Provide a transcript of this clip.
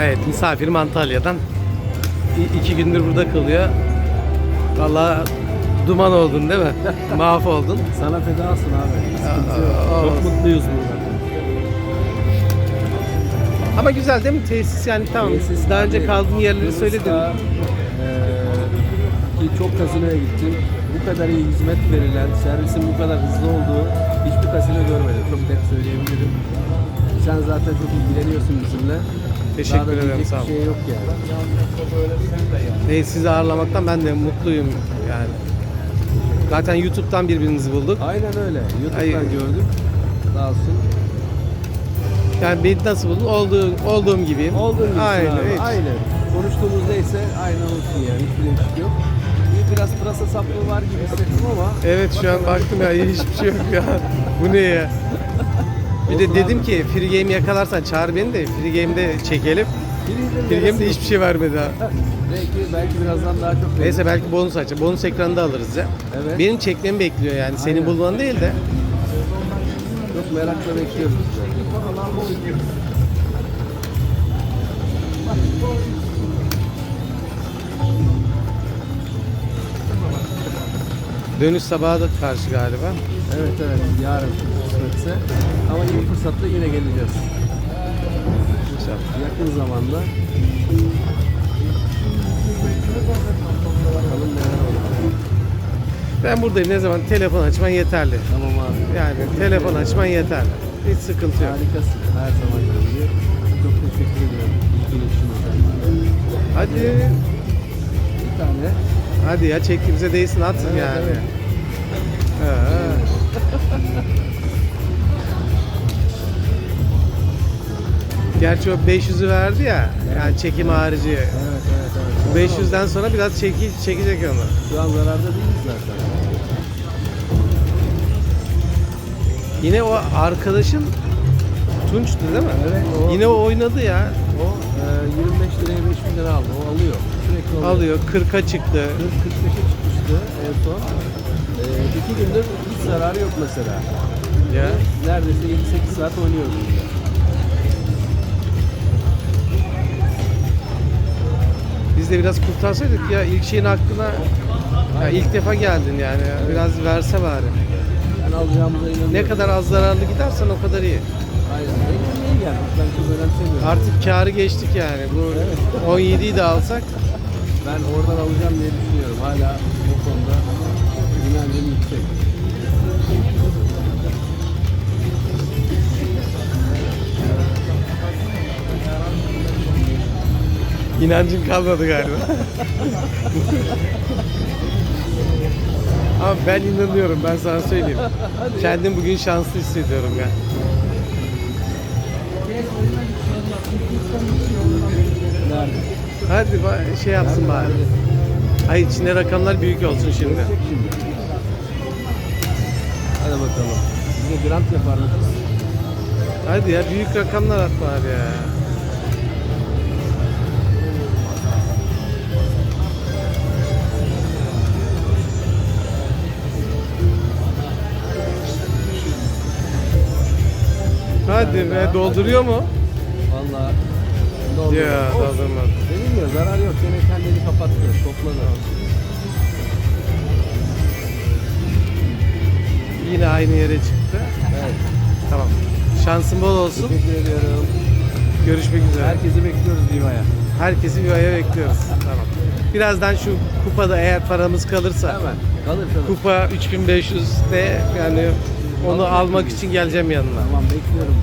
Evet misafirim Antalya'dan. İ- iki gündür burada kalıyor. Vallahi duman oldun değil mi? Mahvoldun. Sana feda olsun abi. Sıkıntı yok. Aa, Çok olsun. mutluyuz burada. Ama güzel değil mi tesis yani tamam. Tesis Daha önce kaldığın yerleri Yunus'ta, söyledin. eee, ki çok kasinoya gittim. Bu kadar iyi hizmet verilen, servisin bu kadar hızlı olduğu hiçbir kasino görmedim. Çok net söyleyebilirim. Sen zaten çok ilgileniyorsun bizimle. Teşekkür Daha da ederim, diyecek sağ ol. Bir şey yok yani. Hey, sizi ağırlamaktan ben de mutluyum yani. Zaten YouTube'dan birbirimizi bulduk. Aynen öyle. YouTube'dan Ay- gördük. Sağ olsun. Yani beni nasıl buldun? Olduğum, olduğum gibiyim. Olduğun gibi Aynen. hiç- Aynen. Konuştuğumuz neyse aynen olsun yani. Hiçbir değişik yok. Bir biraz pırasa saplığı var gibi hissettim ama Evet şu an baktım ya hiçbir şey yok ya. Bu ne ya? Bir de dedim ki free game yakalarsan çağır beni de free game'de çekelim. Free game'de hiçbir şey vermedi ha. Belki, belki birazdan daha çok Neyse belki bonus açacak. Bonus ekranda alırız ya. Evet. Benim çekmemi bekliyor yani. Senin bulman değil de. Çok merakla bekliyoruz. Dönüş sabahı da karşı galiba. Evet evet yarın kısmetse. Ama iyi fırsatta yine geleceğiz. İnşallah. Yakın zamanda. Bakalım neler olur. Ben buradayım ne zaman telefon açman yeterli. Tamam abi. Yani telefon açman yeterli. Hiç sıkıntı yok. Harikasın her zaman gibi. Çok teşekkür ediyorum. İlgin için. Hadi. Bir tane. Hadi ya çektiğimize değsin atsın Evet, yani. evet. Ha. Gerçi o 500'ü verdi ya. Yani çekim harici. Evet evet evet. Bu 500'den sonra biraz çeki, çekecek onu. Şu an zararda değiliz zaten. Yine o arkadaşın Tunç'tu değil mi? Evet, o- Yine o oynadı ya. O e, 25 liraya 5 bin lira aldı. O alıyor. Sürekli alıyor. Alıyor. 40'a çıktı. 40-45'e çıkmıştı en son. E, iki gündür zararı yok mesela. Ya. Neredeyse 7-8 saat oynuyoruz. Biz de biraz kurtarsaydık ya ilk şeyin aklına ya ilk defa geldin yani. Biraz verse bari. Ben alacağımıza inanıyorum. Ne kadar az zararlı gidersen o kadar iyi. Aynen. Benim gelmiş. Ben çok önemsemiyorum. Artık karı geçtik yani. Bu 17'yi de alsak Ben oradan alacağım diye düşünüyorum. Hala bu konuda inancım yüksek. İnancın kalmadı galiba. Ama ben inanıyorum ben sana söyleyeyim. Kendim bugün şanslı hissediyorum ya. Hadi ba- şey yapsın bari. Hayır içinde rakamlar büyük olsun şimdi. Hadi bakalım. Bize grant yapar mısınız? Hadi ya büyük rakamlar at bari ya. Hadi be dolduruyor mu? Valla. oldu? Ya doldurmadı. Dedim ya zarar yok. Gene kendini kapattı. Topladı. Aynı yere çıktı. Evet. Tamam. Şansın bol olsun. Teşekkür ediyorum. Görüşmek üzere. Herkesi bekliyoruz Viva'ya. Herkesi bir aya bekliyoruz. Tamam. Birazdan şu kupada eğer paramız kalırsa Hemen. Kalır kalır. kupa 3500 de yani onu almak için geleceğim yanına. Tamam bekliyorum.